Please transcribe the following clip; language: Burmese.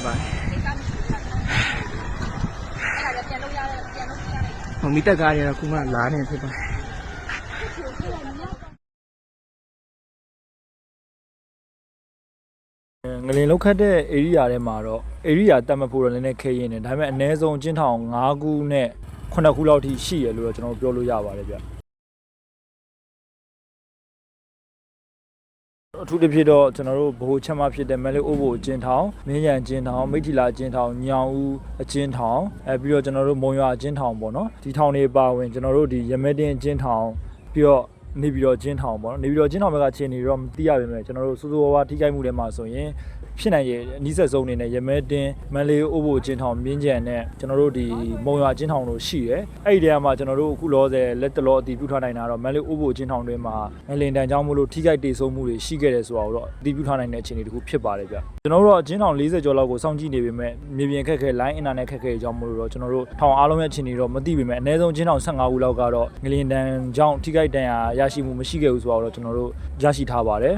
ဖြစ်ပါတယ်ကိစ္စမရှိဘူးအဲ့ဒါလည်းပြန်လို့ရတယ်ပြန်လို့ရတယ်။ဟိုမီတက်ကားတွေကတော့ခုမှလာနေဖြစ်ပါတယ်ငလင်လောက်ခတ်တဲ့ area ထဲမှာတော့ area တတ်မှတ်ဖို့တော့လည်းနည်းနည်းခဲရင်းတယ်ဒါပေမဲ့အနည်းဆုံးအကျဉ်းထောင်9ခုနဲ့9ခုလောက်ထိရှိရလို့တော့ကျွန်တော်တို့ပြောလို့ရပါတယ်ဗျ အထူးတစ်ဖြစ်တော့ကျွန်တော်တို့ဘိုးချက်မဖြစ်တဲ့မဲလေးအိုးဘိုအကျဉ်းထောင်မင်းရန်အကျဉ်းထောင်မိထီလာအကျဉ်းထောင်ညောင်ဦးအကျဉ်းထောင်အဲပြီးတော့ကျွန်တော်တို့မုံရွာအကျဉ်းထောင်ပေါ့နော်ဒီထောင်တွေပါဝင်ကျွန်တော်တို့ဒီရမဲတင်အကျဉ်းထောင်ပြီးတော့နေပြီးတော့ကျင်းထောင်ပေါ့နော်နေပြီးတော့ကျင်းထောင်ဘက်ကခြေနေတော့မသိရပါမယ်ကျွန်တော်တို့စိုးစိုးဝါးဝါထိခိုက်မှုတွေမှာဆိုရင် ဖြစ်နိုင်ရဲ့အနီးဆက်ဆုံးအနေနဲ့ရမဲတင်မန်လေးအိုးဘိုကျင်းထောင်မြင်းကြံနဲ့ကျွန်တော်တို့ဒီမုံရွာကျင်းထောင်တို့ရှိတယ်အဲ့ဒီတည်းကမှကျွန်တော်တို့အခုလောဆယ်လက်တလောအတည်ပြုထားနိုင်တာတော့မန်လေးအိုးဘိုကျင်းထောင်တွေမှာငလင်တန်ကြောင်းမလို့ထိခိုက်ဒေဆုံးမှုတွေရှိခဲ့တယ်ဆိုတာကိုတော့အတည်ပြုထားနိုင်တဲ့အခြေအနေတစ်ခုဖြစ်ပါတယ်ဗျကျွန်တော်တို့တော့ကျင်းထောင်40ကျော်လောက်ကိုစောင့်ကြည့်နေပေမဲ့မြေပြင်ခက်ခဲ line internet ခက်ခဲအကြောင်းမလို့တော့ကျွန်တော်တို့ထောင်အားလုံးရဲ့အခြေအနေတော့မသိပေမဲ့အနည်းဆုံးကျင်းထောင်15ဦးလောက်ကတော့ငလင်တန်ကြောင်းထိခိုက်ဒဏ်ရာရရှိမှုမရှိခဲ့ဘူးဆိုတာကိုတော့ကျွန်တော်တို့ရရှိထားပါတယ်